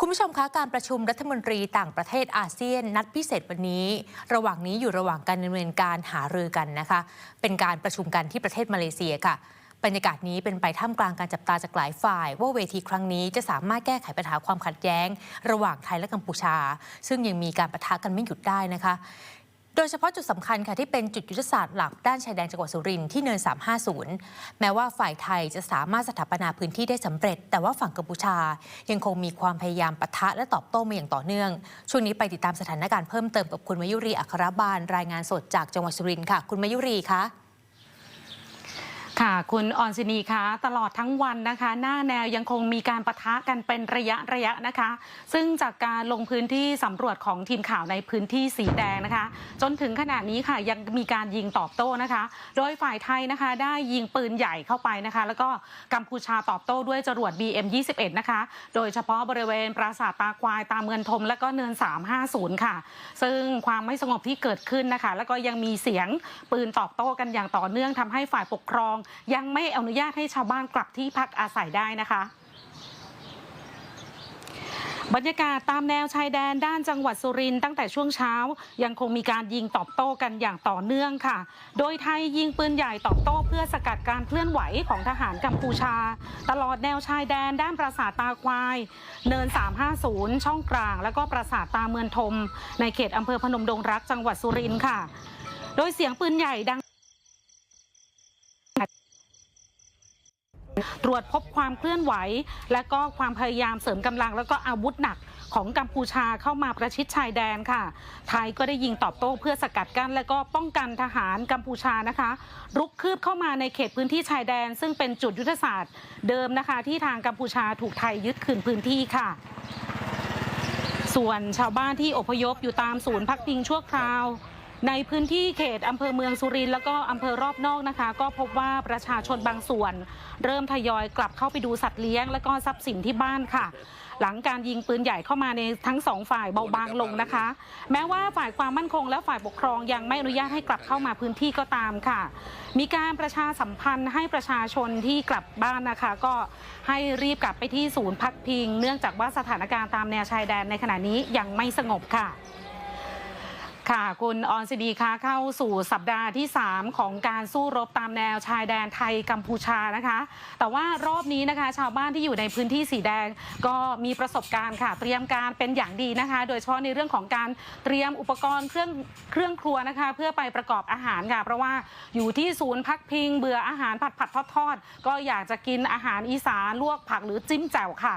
คุณผู้ชมคะการประชุมรัฐมนตรีต่างประเทศอาเซียนนัดพิเศษวันนี้ ระหว่างนี้อยู่ระหว่างการดำเนินการหารือกันนะคะ เป็นการประชุมกันที่ประเทศมาเลเซียค่ะ บรรยากาศนี้เป็นไปท่ามกลางการจับตาจากหลายฝ่าย ว่าเวทีครั้งนี้จะสามารถแก้ไขปัญหาความขัดแย้ง ระหว่างไทยและกัมพูชา ซึ่งยังมีการปะทะกันไม่หยุดได้นะคะ โดยเฉพาะจุดสำคัญค่ะที่เป็นจุดยุทธศาสตร์หลักด้านชายแดนจังหวัดสุรินทร์ที่เนิน 350 แม้ว่าฝ่ายไทยจะสามารถสถาปนาพื้นที่ได้สำเร็จ แต่ว่าฝั่งกัมพูชา ยังคงมีความพยายามปะทะและตอบโต้มาอย่างต่อเนื่อง ช่วงนี้ไปติดตามสถานการณ์เพิ่มเติมกับคุณมายุรีอัครบาลรายงานสดจากจังหวัดสุรินทร์ค่ะ คุณมายุรีคะ ค่ะ คุณออนซินีคะตลอดทั้งวันนะคะ หน้าแนวยังคงมีการปะทะกันเป็นระยะระยะนะคะ ซึ่งจากการลงพื้นที่สำรวจของทีมข่าวในพื้นที่สีแดงนะคะ จนถึงขณะนี้ค่ะยังมีการยิงตอบโต้นะคะ โดยฝ่ายไทยนะคะได้ยิงปืนใหญ่เข้าไปนะคะ แล้วก็กัมพูชาตอบโต้ด้วยจรวด BM21 นะคะ โดยเฉพาะบริเวณปราสาทตาควายตามเมืองทม และก็เนิน 350 ค่ะ ซึ่งความไม่สงบที่เกิดขึ้นนะคะ แล้วก็ยังมีเสียงปืนตอบโต้กันอย่างต่อเนื่องทำให้ฝ่ายปกครองยังไม่อนุญาตให้ชาวบ้านกลับที่พักอาศัยได้นะคะบรรยากาศตามแนวชายแดนด้านจังหวัดสุรินทร์ตั้งแต่ช่วงเช้า ยังคงมีการยิงตอบโต้กันอย่างต่อเนื่องค่ะ โดยไทยยิงปืนใหญ่ตอบโต้เพื่อสกัดการเคลื่อนไหวของทหารกัมพูชา ตลอดแนวชายแดนด้านปราสาทตาควาย เนิน 350 ช่องกลาง แล้วก็ปราสาทตาเมืองทม ในเขตอำเภอพนมดงรักจังหวัดสุรินทร์ค่ะ โดยเสียงปืนใหญ่ดัง ตรวจพบความเคลื่อนไหว และก็ความพยายามเสริมกำลัง แล้วก็อาวุธหนักของกัมพูชาเข้ามาประชิดชายแดนค่ะ ไทยก็ได้ยิงตอบโต้เพื่อสกัดกั้น และก็ป้องกันทหารกัมพูชานะคะ รุกคืบเข้ามาในเขตพื้นที่ชายแดน ซึ่งเป็นจุดยุทธศาสตร์เดิมนะคะ ที่ทางกัมพูชาถูกไทยยึดคืนพื้นที่ค่ะ ส่วนชาวบ้านที่อพยพอยู่ตามศูนย์พักพิงชั่วคราว ในพื้นที่เขตอำเภอเมืองสุรินทร์แล้วก็อำเภอรอบนอกนะคะ ก็พบว่าประชาชนบางส่วน เริ่มทยอยกลับเข้าไปดูสัตว์เลี้ยง และก็ทรัพย์สินที่บ้านค่ะ หลังการยิงปืนใหญ่เข้ามาในทั้งสองฝ่ายเบาบางลงนะคะ แม้ว่าฝ่ายความมั่นคงและฝ่ายปกครองยังไม่อนุญาตให้กลับเข้ามาพื้นที่ก็ตามค่ะ มีการประชาสัมพันธ์ให้ประชาชนที่กลับบ้านนะคะ ก็ให้รีบกลับไปที่ศูนย์พักพิง เนื่องจากว่าสถานการณ์ตามแนวชายแดนในขณะนี้ยังไม่สงบค่ะ ค่ะ คุณออนซิดีคะเข้าสู่สัปดาห์ที่ 3 ของการสู้รบตามแนวชายแดนไทยกัมพูชานะคะ แต่ว่ารอบนี้นะคะ ชาวบ้านที่อยู่ในพื้นที่สีแดงก็มีประสบการณ์ค่ะ เตรียมการเป็นอย่างดีนะคะ โดยเฉพาะในเรื่องของการเตรียมอุปกรณ์เครื่องเครื่องครัวนะคะ เพื่อไปประกอบอาหารค่ะเพราะว่าอยู่ที่ศูนย์พักพิง เบื่ออาหารผัดผัดทอดทอดก็อยากจะกินอาหารอีสานลวกผักหรือจิ้มแจ่วค่ะ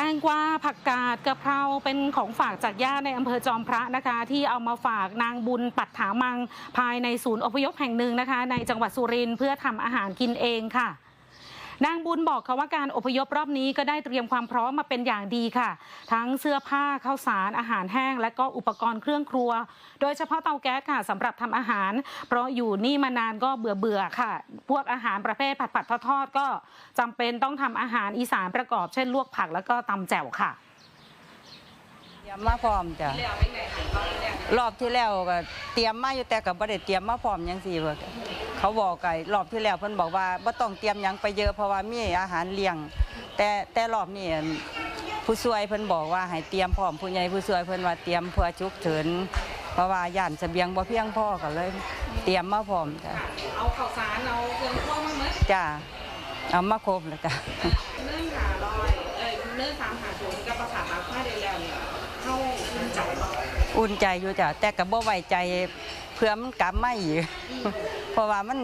แตงกวาผักกาดกะเพราเป็นของฝากจากญาติในอำเภอจอมพระนะคะ ที่เอามาฝากนางบุญปัดถามัง ภายในศูนย์อพยพแห่งหนึ่งนะคะ ในจังหวัดสุรินทร์เพื่อทำอาหารกินเองค่ะ นางบุญบอกค่ะว่าการอพยพรอบนี้ก็ได้เตรียมความพร้อมมาเป็นอย่างดีค่ะ ทั้งเสื้อผ้าข้าวสารอาหารแห้ง และก็อุปกรณ์เครื่องครัว โดยเฉพาะเตาแก๊สค่ะสำหรับทำอาหาร เพราะอยู่นี่มานานก็เบื่อเบื่อค่ะ พวกอาหารประเภทผัดผัดทอดก็จำเป็นต้องทำอาหารอีสานประกอบ เช่นลวกผักแล้วก็ตำแจ่วค่ะเตรียมมาพร้อมจ้ะรอบที่แล้วก็เตรียมมาอยู่แต่ก็บ่ได้เตรียมมาพร้อมยังซี่เบิก เขาบอกไก่รอบที่แล้วเพิ่นบอกว่าบ่ต้องเตรียมหยังไปเยอะเพราะว่ามีอาหารเลี้ยง แต่แต่รอบนี้ผู้ช่วยเพิ่นบอกว่าให้เตรียมพร้อมผู้ใหญ่ผู้ช่วยเพิ่นว่าเตรียมเพื่อฉุกเฉินเพราะว่าย่านเสบียงบ่เพียงพอก็เลย เตรียมมาพร้อมจ้ะเอาข้าวสารเอาเครื่องครัวมาเมื่อจ้ะเอามาครบแล้วจ้ะ เนื่องหาลอยเอ้ยเนื่องสามหาศูนย์กับประสาทตาค่าได้แล้วเนี่ยเข้าขึ้นใจอุ่นใจอยู่จ้ะแต่ก็บ่ไว้ใจ เพื่อมันกลับมาอีกเพราะว่ามัน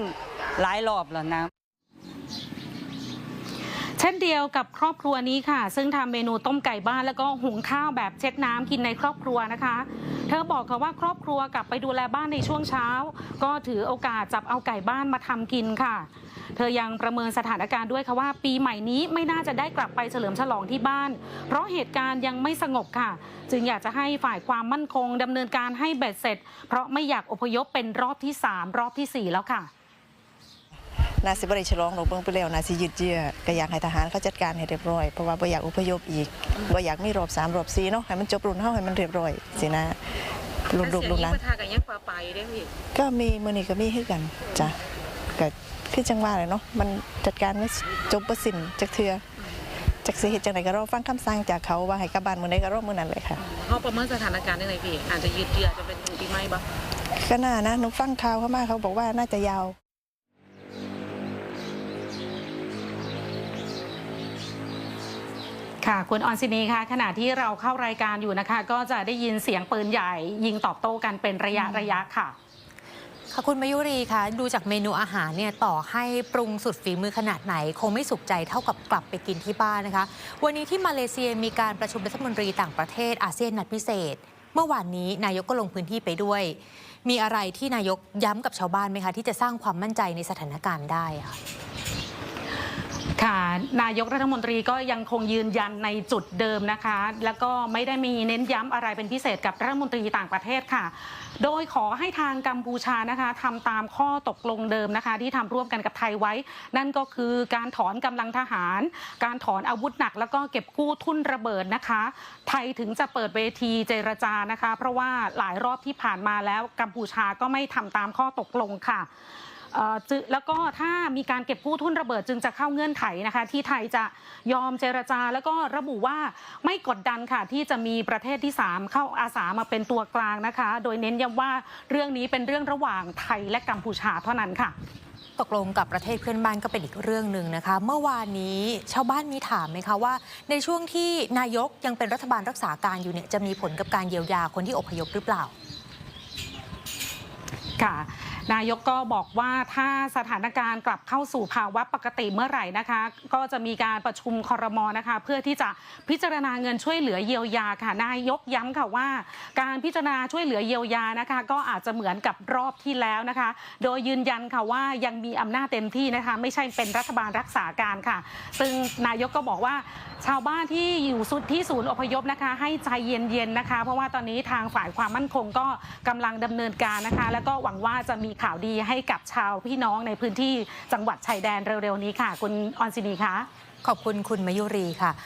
หลายรอบแล้วนะ ช่นเดียวกับครอบครัวนี้ค่ะ ซึ่งทำเมนูต้มไก่บ้านแล้วก็หุงข้าวแบบเช็ดน้ำกินในครอบครัวนะคะ เธอบอกค่ะว่าครอบครัวกลับไปดูแลบ้านในช่วงเช้า ก็ถือโอกาสจับเอาไก่บ้านมาทำกินค่ะ เธอยังประเมินสถานการณ์ด้วยค่ะว่า ปีใหม่นี้ไม่น่าจะได้กลับไปเฉลิมฉลองที่บ้าน เพราะเหตุการณ์ยังไม่สงบค่ะ จึงอยากจะให้ฝ่ายความมั่นคงดำเนินการให้เบ็ดเสร็จ เพราะไม่อยากอพยพเป็นรอบที่ 3 รอบทีสี่4 แล้วค่ะ นาสิบริฉลองหลวงเบิ่งไปแล้วนาสิยืดเยื้อก็อยากให้ทหารเขาจัดการให้เรียบร้อยเพราะว่าบ่อยากอพยพอีกบ่อยากมีรอบสามรอบสี่เนาะให้มันจบรุ่นเฮาให้มันเรียบร้อยสินะรุ่นลูกรุ่นหลานประทากันยังฟ้าไปได้พี่ก็มีมื้อนี้ก็มีคือกันจ้ะก็คือจังว่าเลยเนาะมันจัดการไม่จบบ่สิ้นจักเทื่อจากสิเหตุจังไหนก็รอฟังคำสั่งจากเขาว่าให้กลับบ้านมื้อใดก็รอมื้อนั้นเลยค่ะเขาประเมินสถานการณ์ได้ไงพี่อาจจะยืดเยื้อจะเป็นถึงปีใหม่ปะก็น่านะหนูฟังข่าวเขามาเขาบอกว่าน่าจะยาว ค่ะ คุณออนซินีคะขณะที่เราเข้ารายการอยู่นะคะ ก็จะได้ยินเสียงปืนใหญ่ ยิงตอบโต้กันเป็นระยะระยะค่ะค่ะคุณมายุรีคะดูจากเมนูอาหารเนี่ยต่อให้ปรุงสุดฝีมือขนาดไหน คงไม่สุขใจเท่ากับกลับไปกินที่บ้านนะคะ วันนี้ที่มาเลเซียมีการประชุมรัฐมนตรีต่างประเทศอาเซียนนัดพิเศษ เมื่อวานนี้นายกก็ลงพื้นที่ไปด้วย มีอะไรที่นายกย้ำกับชาวบ้านไหมคะ ที่จะสร้างความมั่นใจในสถานการณ์ได้อะ ค่ะ นายกรัฐมนตรีก็ยังคงยืนยันในจุดเดิมนะคะ แล้วก็ไม่ได้มีเน้นย้ำอะไรเป็นพิเศษกับรัฐมนตรีต่างประเทศค่ะ โดยขอให้ทางกัมพูชานะคะทำตามข้อตกลงเดิมนะคะ ที่ทำร่วมกันกับไทยไว้ นั่นก็คือการถอนกำลังทหาร การถอนอาวุธหนัก แล้วก็เก็บกู้ทุนระเบิดนะคะ ไทยถึงจะเปิดเวทีเจรจานะคะ เพราะว่าหลายรอบที่ผ่านมาแล้วกัมพูชาก็ไม่ทำตามข้อตกลงค่ะ แล้วก็ถ้ามีการเก็บกู้ทุนระเบิดจึงจะเข้าเงื่อนไขนะคะ ที่ไทยจะยอมเจรจา แล้วก็ระบุว่าไม่กดดันค่ะ ที่จะมีประเทศที่ 3 เข้าอาสามาเป็นตัวกลางนะคะ โดยเน้นย้ำว่าเรื่องนี้เป็นเรื่องระหว่างไทยและกัมพูชาเท่านั้นค่ะตกลงกับประเทศเพื่อนบ้านก็เป็นอีกเรื่องหนึ่งนะคะ เมื่อวานนี้ชาวบ้านมีถามไหมคะว่า ในช่วงที่นายกยังเป็นรัฐบาลรักษาการอยู่เนี่ยจะมีผลกับการเยียวยาคนที่อพยพหรือเปล่า ค่ะ นายกก็บอกว่าถ้าสถานการณ์กลับเข้าสู่ภาวะปกติเมื่อไหร่นะคะ ก็จะมีการประชุมคอรมอนะคะ เพื่อที่จะพิจารณาเงินช่วยเหลือเยียวยาค่ะ นายกย้ำค่ะว่า การพิจารณาช่วยเหลือเยียวยานะคะ ก็อาจจะเหมือนกับรอบที่แล้วนะคะ โดยยืนยันค่ะว่ายังมีอำนาจเต็มที่นะคะ ไม่ใช่เป็นรัฐบาลรักษาการค่ะ ซึ่งนายกก็บอกว่าชาวบ้านที่อยู่สุดที่ศูนย์อพยพนะคะ ให้ใจเย็นๆนะคะ เพราะว่าตอนนี้ทางฝ่ายความมั่นคงก็กำลังดำเนินการนะคะ แล้วก็หวังว่าจะมีข่าวดีให้กับชาวพี่น้องในพื้นที่จังหวัดชายแดนเร็วๆนี้ค่ะ คุณออนซินีคะขอบคุณคุณมายุรีค่ะ